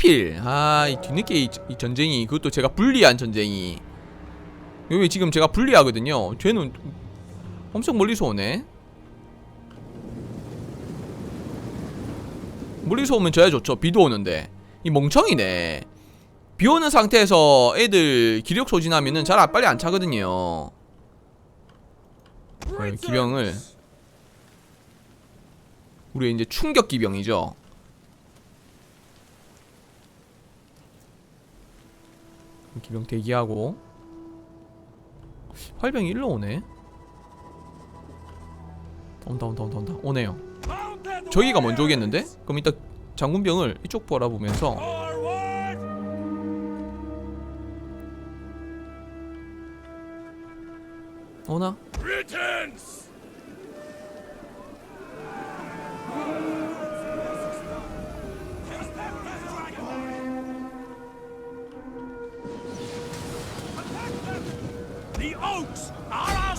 하필 아 이 뒤늦게 이, 이 전쟁이 그것도 제가 불리한 전쟁이. 여기 지금 제가 불리하거든요. 쟤는 엄청 멀리서 오네. 멀리서 오면 져야 좋죠. 비도 오는데. 이 멍청이네. 비 오는 상태에서 애들 기력 소진하면은 잘 안- 빨리 안 차거든요. 네, 기병을. 우리 이제 충격 기병이죠 기병 대기하고. 활병이 일로 오네. 온다 온다 온다 온다. 오네요. 저기가 먼저 오겠는데? 그럼 이따 장군병을 이쪽 바라보면서. 오나?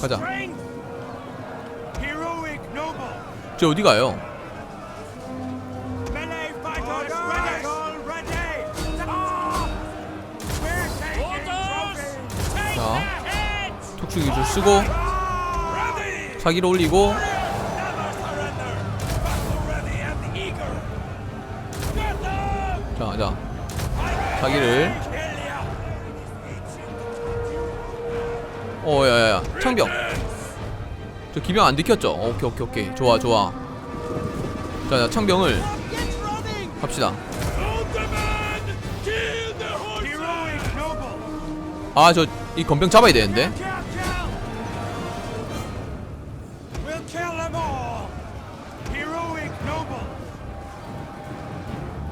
가자. 저 어디 가요? 자 톡축 기술 쓰고 사기를 올리고. 자자. 사기를. 저 기병 안 들켰죠? 어, 오케이 오케이 오케이 좋아 좋아 자, 자 창병을 noble. 아저 이 건병 잡아야 되는데.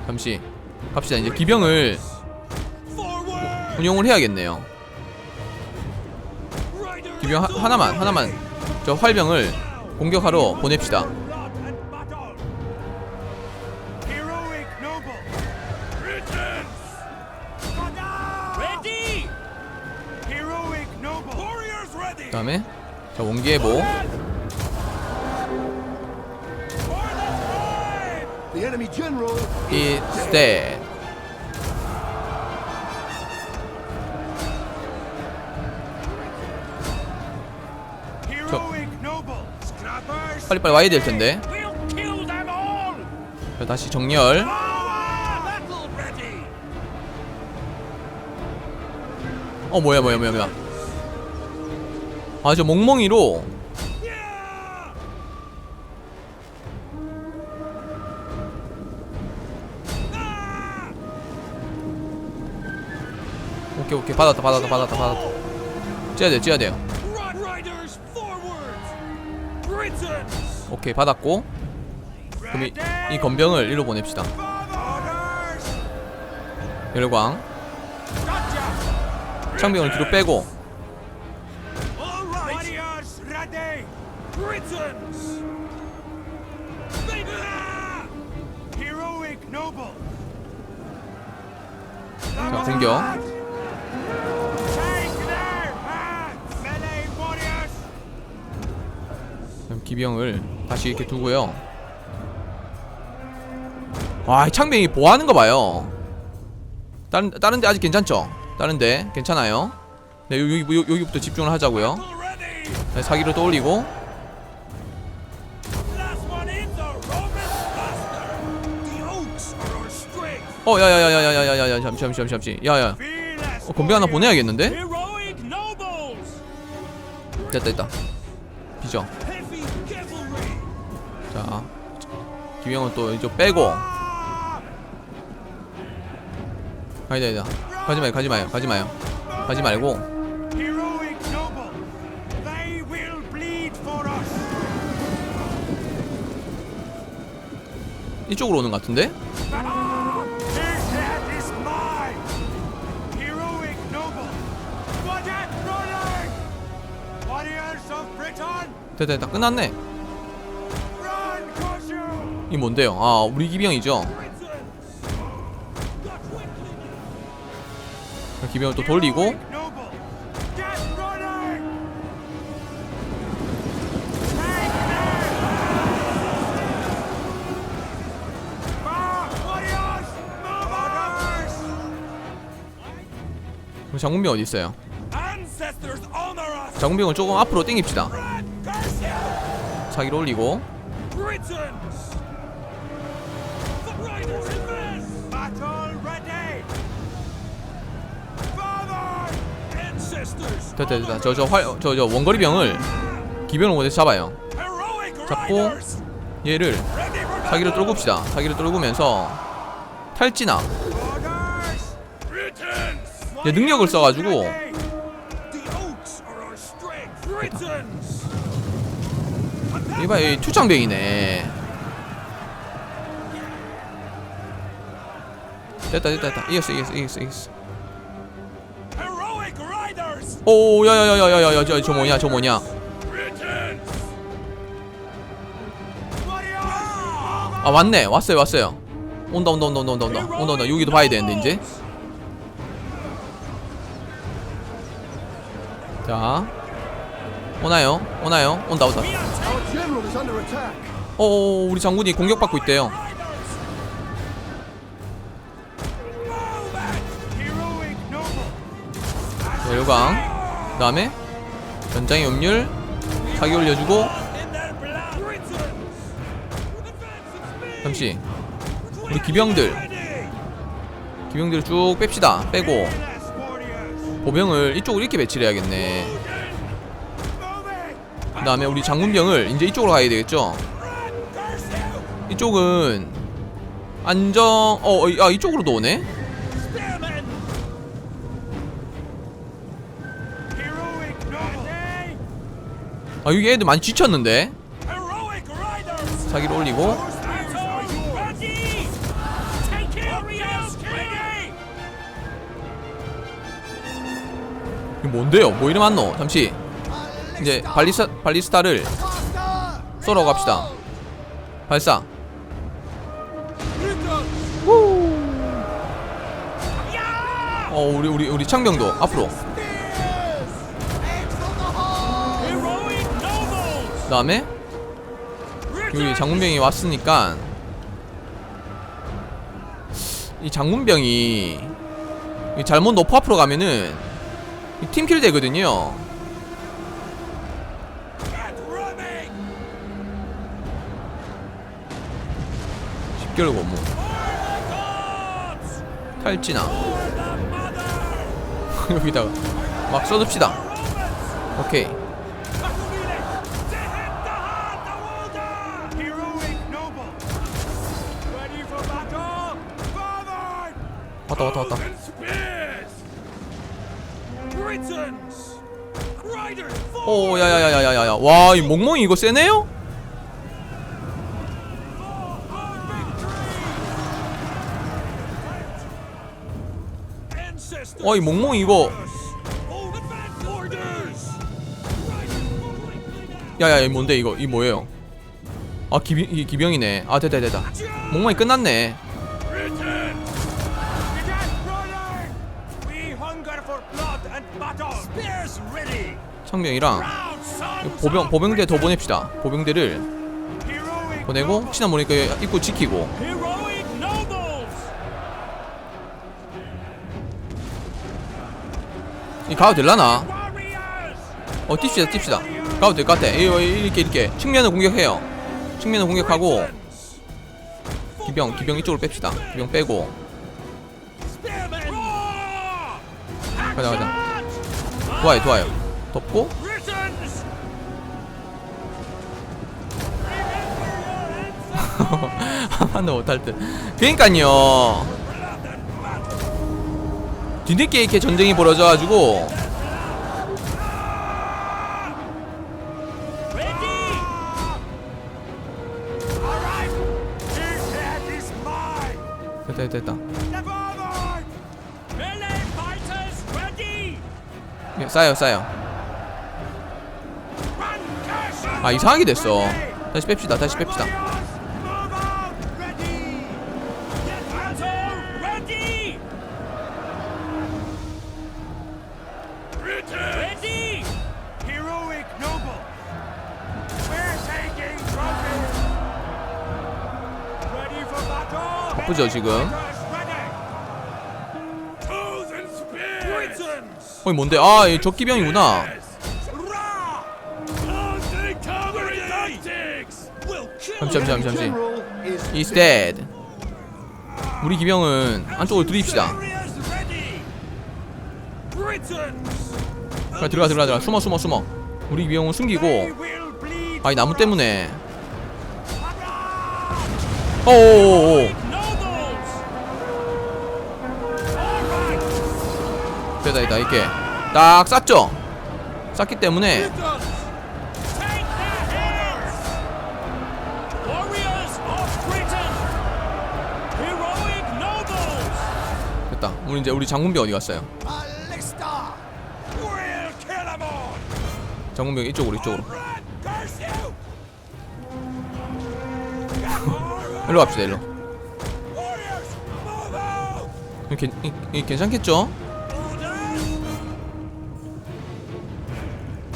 잠시 갑시다 이제 기병을. 운용을 해야겠네요 기병 하, 하나만 하나만 저 활병을 공격하러 보냅시다. 그 다음에 저 원기 해보. 이 스탯 빨리빨리 와야 될 텐데. 다시 정렬. 어 뭐야 뭐야 뭐야 뭐야. 아 저 멍멍이로. 오케이 오케이. 받았다 받았다 받았다 받았다. 찌야 돼 찌야 돼요 오케이 받았고 그럼 이, 이 건병을 일로 보냅시다. 열광. 창병을 뒤로 빼고. Ah. 자 공격 기병을 다시 이렇게 두고요 와이 창병이 보호하는 거 봐요 다른 다른데 아직 괜찮죠? 다른데 괜찮아요 네 여기 여기 여기부터 집중을 하자고요. 네, 사기를 또 올리고 Last one in the Roman master. The oaks are our strength. 어 야야야야야야야야 잠시 잠시 잠시 잠시 야야 어, 건병 하나. 보내야겠는데? 됐다 됐다 비죠 기병은 또 이제 빼고 Ah. 아니다 아니다 가지 마요 가지 마요 가지 마요 가지 말고. 이쪽으로 오는 것 같은데. 됐다 됐다 끝났네. 이 뭔데요 아 우리 기병이죠. 기병을 또 돌리고 Ah. 장군병 어디 있어요? 장군병을 조금 앞으로 you. 사기를 올리고 됐다 됐다. 저 저 활 저 저 원거리 병을 기병을 못해서 잡아요. 잡고. 얘를 사기를. 떨굽시다. 사기를. Orders. Britons. 얘 능력을 써가지고. Britons. 이봐 이 투창병이네. 됐다 됐다 됐다. 이겼어 이겼어 이겼어 이겼어. 오 야야야야야야 저, 저 뭐냐 저 뭐냐. 아 왔네 왔어요 왔어요. 온다 온다 온다 온다 온다 온다 온다 온다 여기도 봐야 되는데 이제. 자 오나요 오나요 온다 온다. Our general is under attack. 오 우리 장군이 공격받고 있대요. 열광. 그 다음에 전장의 음률 사기 올려주고. 잠시 우리 기병들 기병들을 쭉 뺍시다. 빼고. 보병을 이쪽으로 이렇게 배치를 해야겠네. Moving. 그다음에 우리 장군병을 이제 이쪽으로 가야 되겠죠. 이쪽은 안정 어, 어, 아 이쪽으로도 오네. 아 여기 애들 많이 지쳤는데. 사기를 올리고. 이거 뭔데요? 뭐 이름 안노? 잠시 이제 발리스타 발리스타를 쏘러 갑시다. 발사. 어 우리 우리 우리 창병도 앞으로. 그 다음에 여기 장군병이 왔으니까 이 장군병이 이 잘못 높아 앞으로 가면은 이 팀킬 되거든요. Get running. 집결 고무 Gods. 탈진아. 여기다가 막 써둡시다. 오케이. 왔다 왔다 왔다. 오 야야야야야야야. 와 이 멍멍이 이거 세네요? Ancestors. 와이 멍멍이 이거 Oh, advance orders. Riders falling down. 야야 이 뭔데 이거 이 뭐예요? 아 기병 이 기병이네. 아 됐다 됐다. 멍멍이 끝났네. Sons 보병 보병대 더. 보냅시다. 보병대를 보내고. 친한 보니까 입구 지키고. 이 가도 될라나? 어 뜁시다 뜁시다. 가도 될 것 같아. 이렇게 이렇게 측면을 공격해요. 측면을 공격하고. 기병 기병 이쪽으로 뺍시다. 기병 빼고. 가자 가자. 좋아요 좋아요. 덮고. 한번도 못할 듯. 그러니까요. 뒤늦게 이렇게 전쟁이 벌어져가지고. 됐다 됐다 됐다. Fighters ready. 아 이상하게 됐어. 다시 뺍시다 다시 뺍시다. 바쁘죠 지금. 어이 뭔데 아이 적기병이구나 잠시 잠시 잠시 He's dead. 우리 기병은 안쪽으로 들이입시다. 빨리 들어가 들어가 들어가. 숨어 숨어 숨어. 우리 기병은 숨기고. 아이 나무 때문에. 오오오오 됐다 됐다. 이렇게. 딱 쌌죠? 쌌기 때문에 우리 이제 우리 장군병 어디 갔어요! 장군병 이쪽으로 이쪽으로! 일로 갑시다 일로! 이렇게 이, 이, 괜찮겠죠?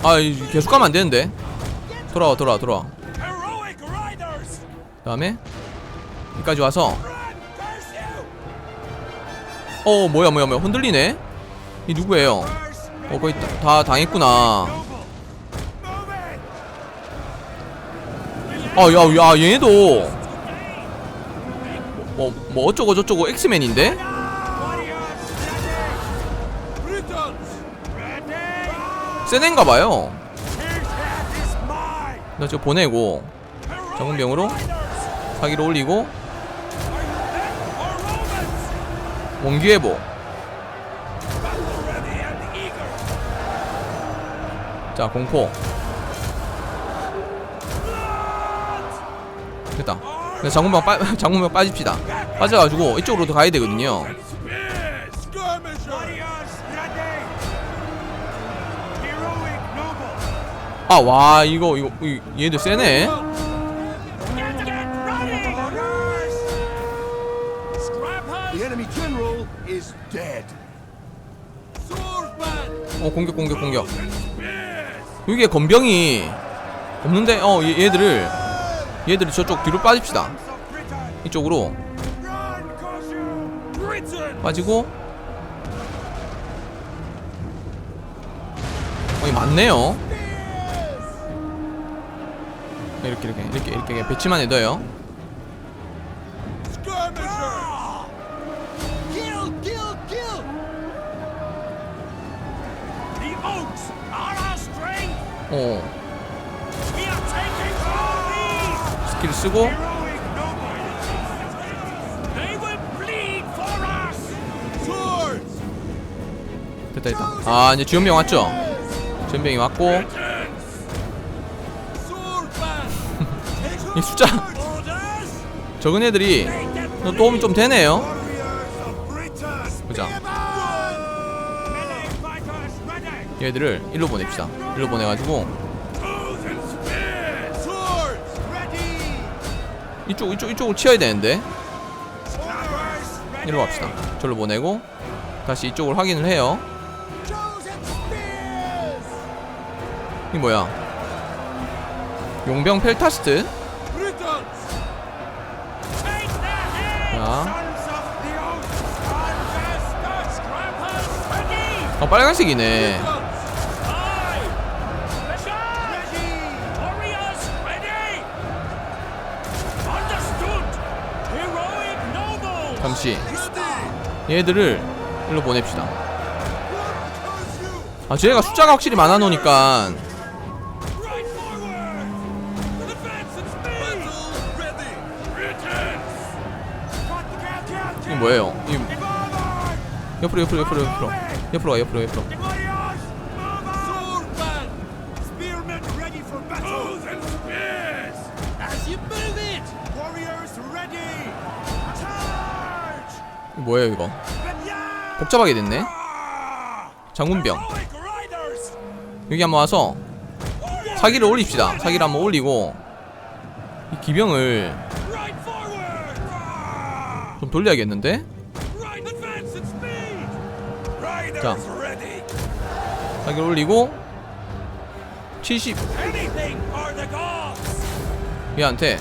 아 이, 계속 가면 안 되는데 돌아와 돌아와 돌아와! 그 다음에 여기까지 와서! 어 뭐야 뭐야 뭐야 흔들리네 이 누구예요! 어 거의 다, 다 당했구나! 아야야 얘네도 뭐, 뭐 어쩌고 저쩌고 엑스맨인데? Mine! 나 저거 보내고 riders! 사기를 올리고 원기회복! 자 공포 됐다 네, 장군병 빠 장군병 빠집시다 빠져가지고 이쪽으로 더 가야 되거든요 Spears! Skirmishers! Warriors, ready! Heroic noble! 아와 이거 이거 이- 얘들 세네 어 공격 공격 공격! 여기에 건병이 없는데 어 얘, 얘들을 얘들을 저쪽 뒤로 빠집시다! 이쪽으로! 빠지고 어, 이 많네요 이렇게 이렇게 이렇게 이렇게 배치만 해둬요 어! 스킬 쓰고! 됐다 됐다 아 이제 지원병 왔죠 지원병이 왔고! 이 숫자! 적은 애들이 또 도움이 좀 되네요! 보자! 얘들을 일로 보냅시다 일로 보내가지고! 이쪽 이쪽 이쪽으로 치어야 되는데! 일로 갑시다 절로 보내고 다시 이쪽으로 확인을 해요! 이 뭐야 용병 펠타스트! 자. 아 빨간색이네 잠시 얘들을 일로 보냅시다 아 쟤네가 숫자가 확실히 많아 놓으니까 이게 뭐예요 이! 옆으로 옆으로 옆으로 옆으로 옆으로 가 옆으로 옆으로 뭐예요 이거! 복잡하게 됐네 Ah! 장군병! 여기 한번 와서 사기를 올립시다 사기를 한번 올리고 이 기병을! Ah! 좀 돌려야겠는데 자. 사기를 올리고 70 Anything for the gods! 얘한테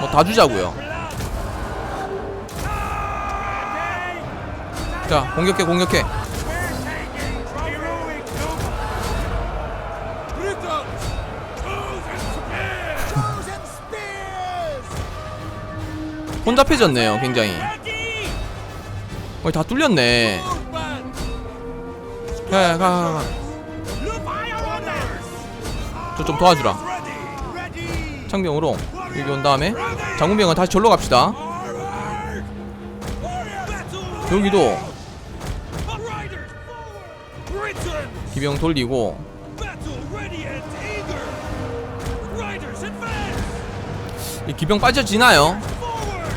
뭐 다 주자고요 자 공격해 공격해! 혼잡해졌네요 굉장히. 거의 다 뚫렸네 가가가. 저 좀 도와주라. 창병으로 여기 온 다음에 장군병은 다시 절로 갑시다. 여기도 기병 돌리고. 이 기병 빠져지나요? Forward.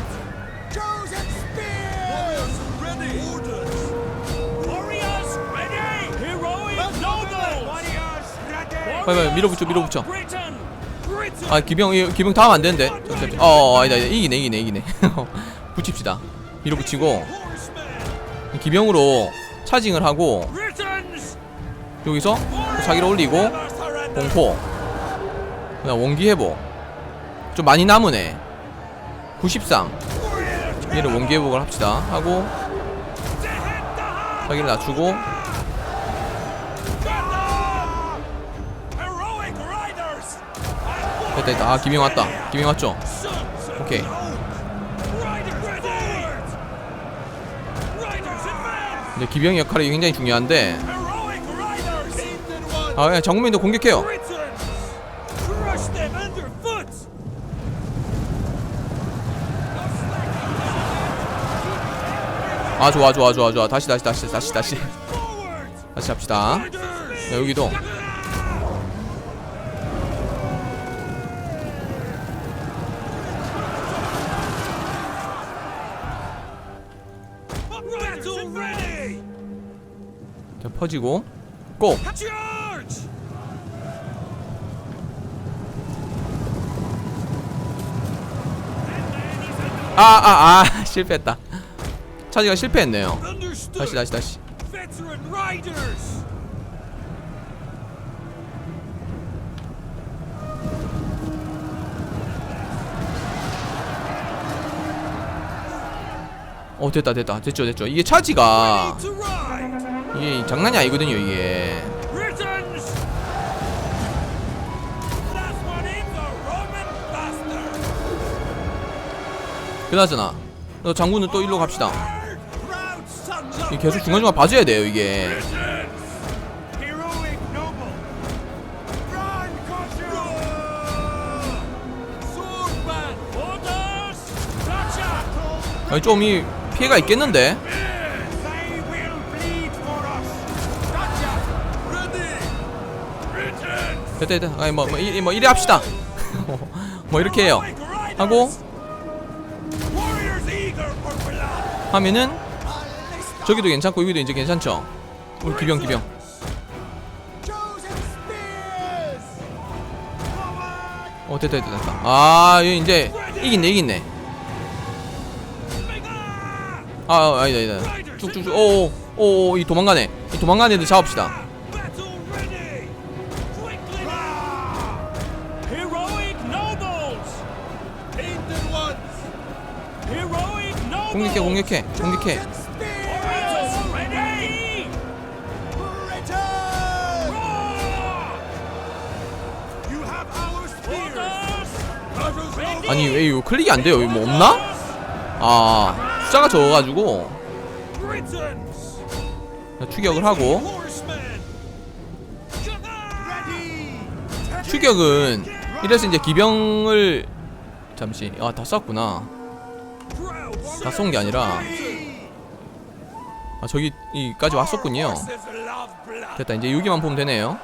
Chosen spears! ready. Orders. Warriors ready. Heroic nobles. Warriors ready. 빨리 빨리 밀어붙여 밀어붙여. 아 기병 이 기병 다음 안 되는데 잠시만. 어, 어 아니다, 이기네 이기네 이기네 붙입시다 밀어붙이고 기병으로 차징을 하고. 여기서 또 자기를 올리고. 공포 그다음 원기 회복 좀 많이 남으네 93 얘를 원기 회복을 합시다 하고 자기를 낮추고. 됐다 됐다 아 기병 왔다 기병 왔죠 오케이. 근데 기병의 역할이 굉장히 중요한데 아 그냥 장군민도 공격해요. 아 좋아 좋아 좋아 좋아 다시 다시 다시 다시 다시. 다시 합시다 Riders. 자, 여기도. 자 퍼지고 고 아아 아 실패했다 차지가 실패했네요. 다시 다시 다시. 어 됐다 됐다 됐죠 됐죠 이게 차지가. 이게 장난이 아니거든요 이게 그나저나 너 장군은 또 일로 갑시다 계속 중간중간 봐줘야 돼요 이게. 아니 좀 이 피해가 있겠는데. 됐다 됐다 아니 뭐, 뭐, 이, 뭐 이래 합시다 뭐 이렇게 해요 하고 하면은 저기도 괜찮고 여기도 이제 괜찮죠? 우리 기병 기병! 어 됐다 됐다 됐다. 아 이거 이제 이긴네 이긴네. 아 아, 아니다 아니다. 쭉쭉쭉. 오오오이 도망가네. 이 도망가는 애들 잡읍시다 공격해 공격해 공격해. 아니 왜 이거 클릭이 안 돼요 뭐 없나? 아 숫자가 적어가지고. 추격을 하고. 추격은 이래서 이제 기병을 잠시 아 다 쐈구나 다 쏜 게 아니라 아 저기 이까지 왔었군요. 됐다 이제 여기만 보면 되네요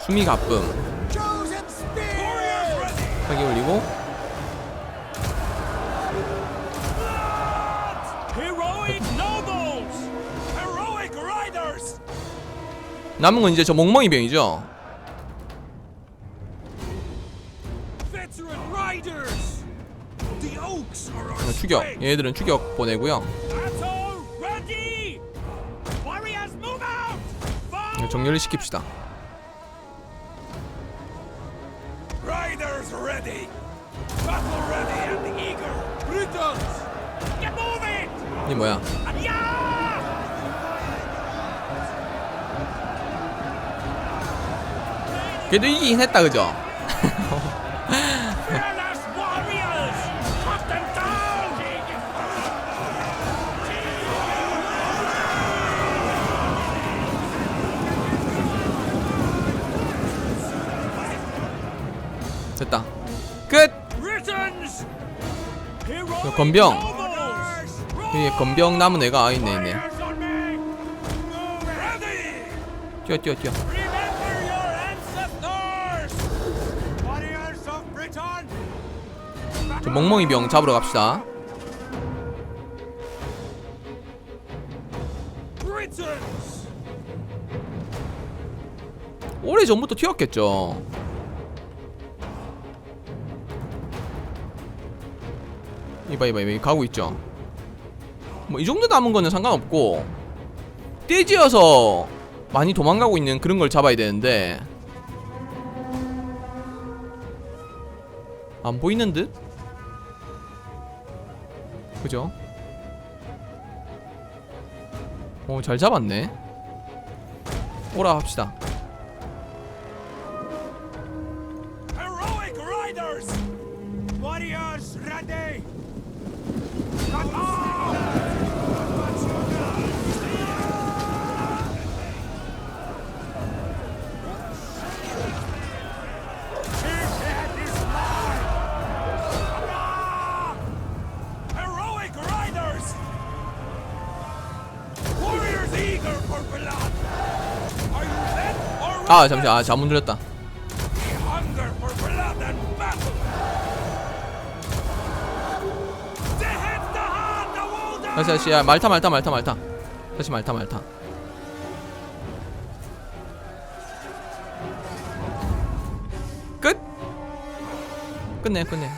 수미 가쁨. 사기 올리고. 남은 건 이제 저 멍멍이 병이죠 추격. 얘네들은 추격 보내고요. 네, 정렬을 시킵시다. 이 뭐야? 그래도 이긴 했다 그죠? 건병 여기 건병 남은 애가 아 있네 있네! 뛰어 뛰어 뛰어! 저 멍멍이 병 잡으러 갑시다 Britons! 오래 전부터 튀었겠죠 이봐 이봐 이봐 가고 있죠 뭐 이 정도 남은 거는 상관없고 떼지어서 많이 도망가고 있는 그런 걸 잡아야 되는데 안 보이는 듯? 그죠? 어잘 잡았네 오라 합시다 아 잠시 아 the wounded. 다시 다시 야 말타 말타 말타 말타 다시 말타 말타 끝 끝내 끝내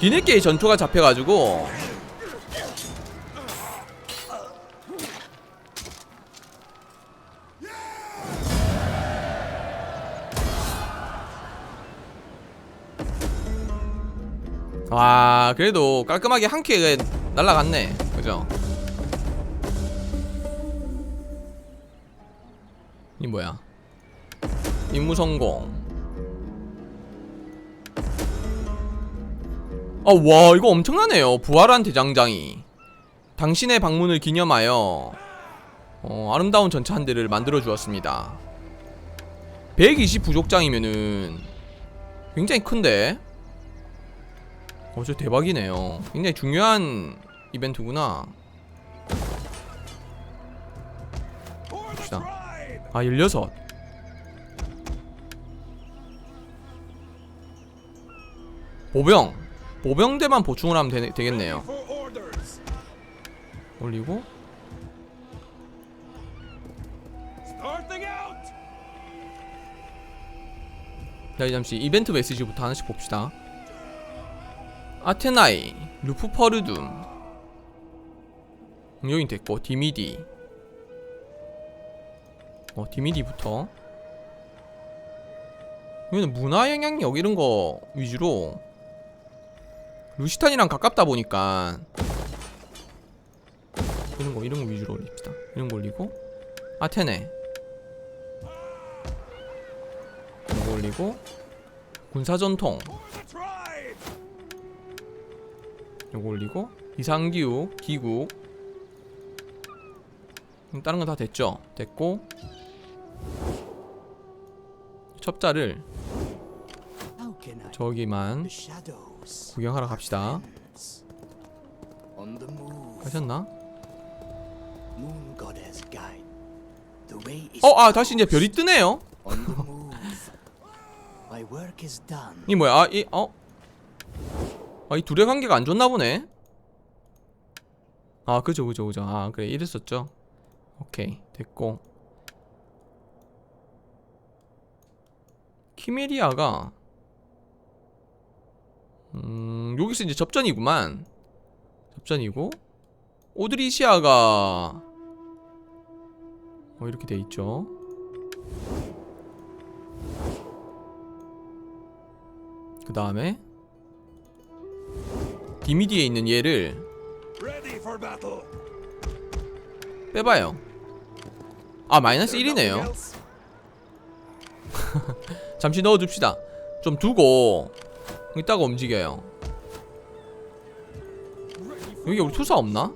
뒤늦게 전투가 잡혀가지고 와 그래도 깔끔하게 한 큐에 날라갔네. 그죠? 이 뭐야? 임무 성공. 아와 이거 엄청나네요. 부활한 대장장이. 당신의 방문을 기념하여 어, 아름다운 전차 한 대를 만들어 주었습니다. 120 부족장이면은 굉장히 큰데 어, 저 대박이네요. 굉장히 중요한 이벤트구나. 봅시다. 아, 16. 보병. 보병대만 보충을 하면 되, 되겠네요. 올리고. Starting out. 자, 이제 잠시 이벤트 메시지부터 하나씩 봅시다. 아테나이, 루프퍼르둠. 음, 여긴 됐고, 디미디. 어, 디미디부터. 여기는 문화 영향력 이런 거 위주로 루시탄이랑 가깝다 보니까 이런 거 이런 거 위주로 올립시다. 이런 거 올리고 아테네 이런 거 올리고 군사 전통 For the tribe. 요거 올리고 이상기후 음, 다른 건 다 됐죠 됐고 첩자를? 저기만. 구경하러 갑시다. 가셨나? 어 아 다시 이제 별이 뜨네요. 이 뭐야 아 이 어? 아 이 둘의 관계가 안 좋나 보네. 아 그죠 그죠 그죠. 아 그래 이랬었죠. 오케이 됐고. 키메리아가 음 여기서 이제 접전이구만. 접전이고. 오드리시아가 어 이렇게 돼 있죠. 그 다음에 디미디에 있는 얘를. 빼봐요. 아 마이너스 1이네요. 잠시 넣어줍시다. 좀 두고 이따가 움직여요. 여기 우리 투사 없나?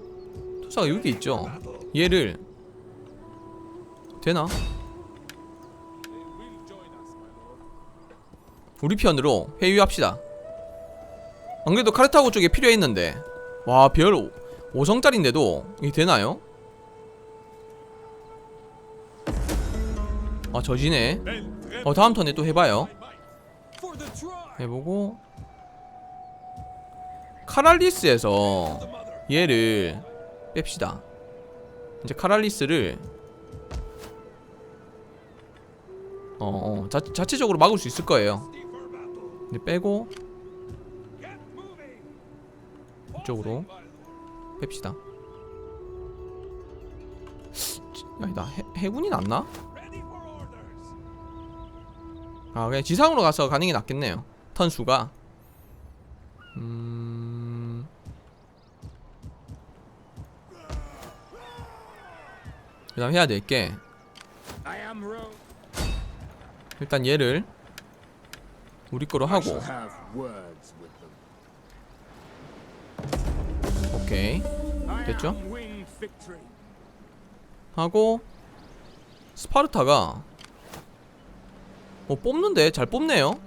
투사가 여기 있죠? 얘를 되나? 우리 편으로 회유합시다 안 그래도 카르타고 쪽에 필요했는데. 와 별 5성짜리인데도? 이게 되나요? 아 저지네. 어 다음 턴에 또 해봐요. 해보고. 카랄리스에서 얘를 뺍시다. 이제 카랄리스를 어, 어 자, 자체적으로 막을 수 있을 거예요. 근데 빼고 이쪽으로 뺍시다 해, 해군이 orders. 아 그냥 지상으로 가서 가는 게 낫겠네요 턴수가 음... 그 다음 해야 될 게. 일단 얘를 우리 거로 하고 오케이. 됐죠? 하고 스파르타가 어 뽑는데? 잘 뽑네요.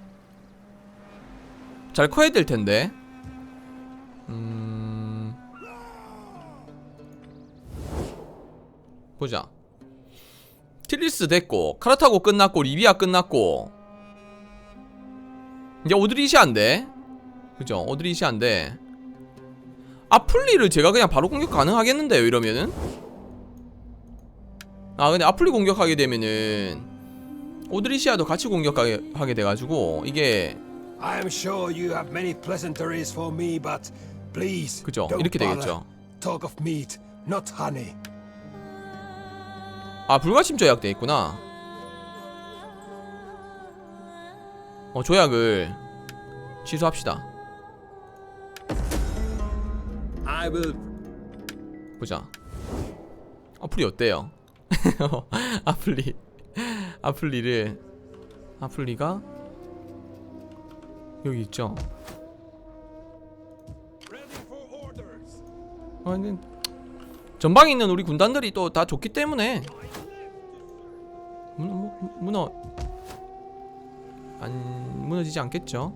잘 커야 될 텐데. 음. 보자. 틸리스 됐고 카라타고 끝났고 리비아 끝났고. 이제 오드리시아인데. 그죠? 오드리시아인데 아플리를 제가 그냥 바로 공격 가능하겠는데요 이러면은? 아 근데 아플리 공격하게 되면은 오드리시아도 같이 공격하게 하게 돼가지고 이게 I am sure you have many pleasantries for me, but please 그죠? 이렇게. 되겠죠. Talk of meat, not honey. 아 불가침 조약돼 있구나. 어 조약을 취소합시다 보자. 아플리 어때요? 아플리 아플리를 아플리가 여기 있죠. 아 근데 전방에 있는 우리 군단들이 또 다 좋기 때문에. 무- 무너 안 무너지지 않겠죠